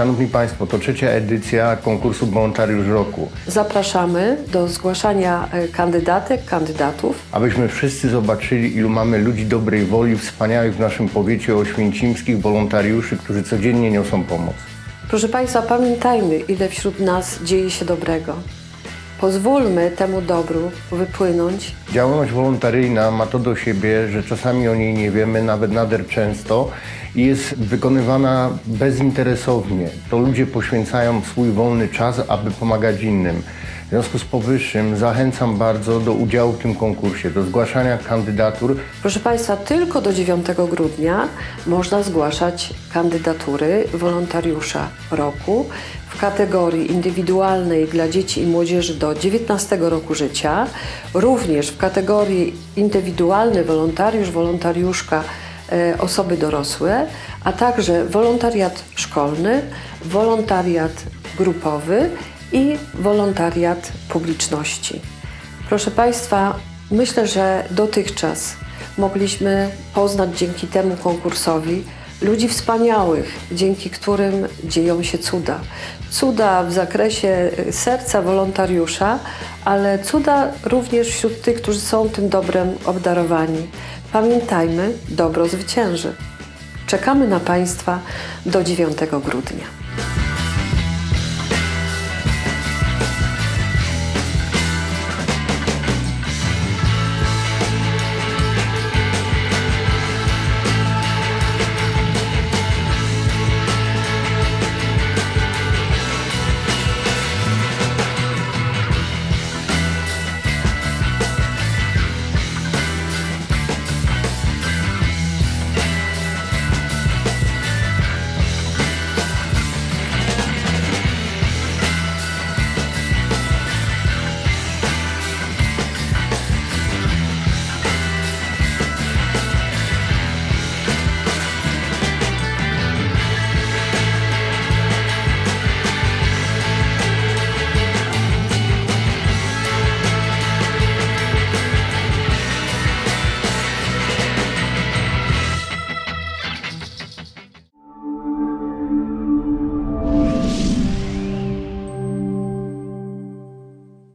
Szanowni Państwo, to trzecia edycja konkursu Wolontariusz Roku. Zapraszamy do zgłaszania e, kandydatek, kandydatów. Abyśmy wszyscy zobaczyli, ilu mamy ludzi dobrej woli, wspaniałych w naszym powiecie oświęcimskich wolontariuszy, którzy codziennie niosą pomoc. Proszę Państwa, pamiętajmy, ile wśród nas dzieje się dobrego. Pozwólmy temu dobru wypłynąć Działalność wolontaryjna ma to do siebie, że czasami o niej nie wiemy, nawet nader często i jest wykonywana bezinteresownie. To ludzie poświęcają swój wolny czas, aby pomagać innym. W związku z powyższym zachęcam bardzo do udziału w tym konkursie, do zgłaszania kandydatur. Proszę Państwa, tylko do 9 grudnia można zgłaszać kandydatury wolontariusza roku w kategorii indywidualnej dla dzieci i młodzieży do 19 roku życia, również w kategorii indywidualny wolontariusz, wolontariuszka e, osoby dorosłe, a także wolontariat szkolny, wolontariat grupowy i wolontariat publiczności. Proszę Państwa, myślę, że dotychczas mogliśmy poznać dzięki temu konkursowi ludzi wspaniałych, dzięki którym dzieją się cuda. Cuda w zakresie y, serca wolontariusza, ale cuda również wśród tych, którzy są tym dobrem obdarowani. Pamiętajmy, dobro zwycięży. Czekamy na Państwa do 9 grudnia.